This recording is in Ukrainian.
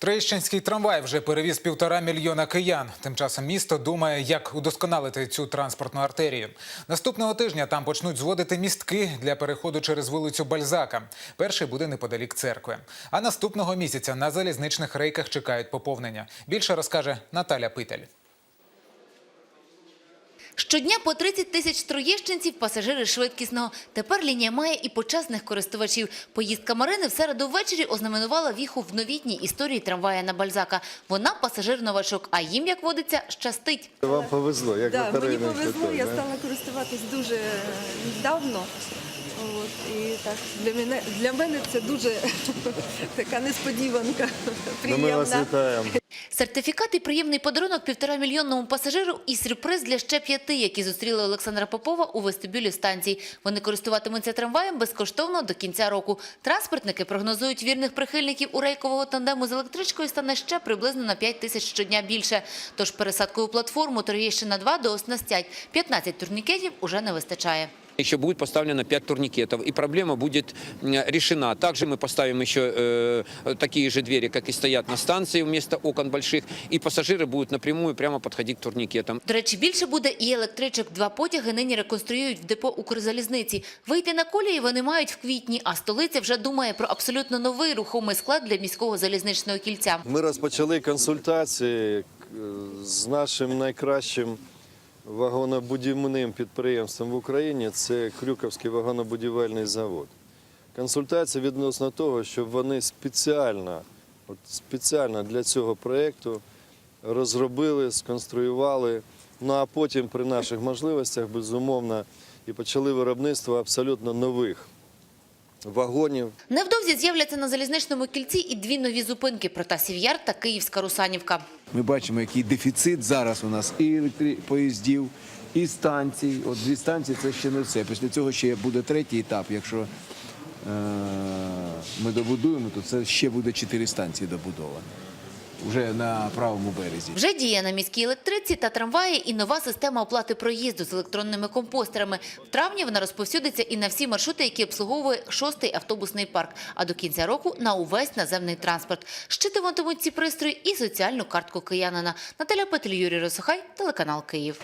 Троєщинський трамвай вже перевіз півтора мільйона киян. Тим часом місто думає, як удосконалити цю транспортну артерію. Наступного тижня там почнуть зводити містки для переходу через вулицю Бальзака. Перший буде неподалік церкви. А наступного місяця на залізничних рейках чекають поповнення. Більше розкаже Наталя Питель. Щодня по 30 тисяч троєщинців – пасажири швидкісного. Тепер лінія має і почесних користувачів. Поїздка Марини в середу ввечері ознаменувала віху в новітній історії трамвая на Бальзака. Вона пасажир-новачок, а їм, як водиться, щастить. Вам повезло, як Да, мені повезло, я стала користуватись дуже давно. От, і так, для, мене, для мене це дуже така несподіванка. Ну, ми вас Приємна. вітаємо. Сертифікат і приємний подарунок півторамільйонному пасажиру і сюрприз для ще п'яти, які зустріли Олександра Попова у вестибюлі станції. Вони користуватимуться трамваєм безкоштовно до кінця року. Транспортники прогнозують вірних прихильників у рейкового тандему з електричкою стане ще приблизно на 5 тисяч щодня більше. Тож пересадкову платформу Троєщина-2 дооснастять. 15 турнікетів уже не вистачає Еще будет поставлено 5 турникетов, и проблема будет м, решена. Также мы поставим еще э, такие же двери, как и стоят на станции вместо окон больших, и пассажиры будут напрямую прямо подходить к турникетам. До речі, більше буде і електричок. Два потяги нині реконструюють в депо Укрзалізниці. Вийти на колії вони мають в квітні, а столиця вже думає про абсолютно новий рухомий склад для міського залізничного кільця. Ми розпочали консультації е, з нашим найкращим вагонобудівним підприємством в Україні. Це Крюковський вагонобудівельний завод. Консультації відносно того, щоб вони спеціально, от спеціально для цього проєкту розробили, сконструювали. Ну а потім при наших можливостях, безумовно, і почали виробництво абсолютно нових вагонів. Невдовзі з'являться на залізничному кільці і дві нові зупинки – Протасів Яр та Київська Русанівка. Ми бачимо, який дефіцит зараз у нас і поїздів, і станцій. От дві станції це ще не все. Після цього ще буде третій етап. Якщо е- ми добудуємо, то це ще буде чотири станції добудовані. Вже на правому березі. Вже діє на міській електриці та трамваї і нова система оплати проїзду з електронними компостерами. В травні вона розповсюдиться і на всі маршрути, які обслуговує шостий автобусний парк, а до кінця року на увесь наземний транспорт. Щитуватимуть ці пристрої і соціальну картку киянина. Наталя Петель, Юрій Росохай, телеканал Київ.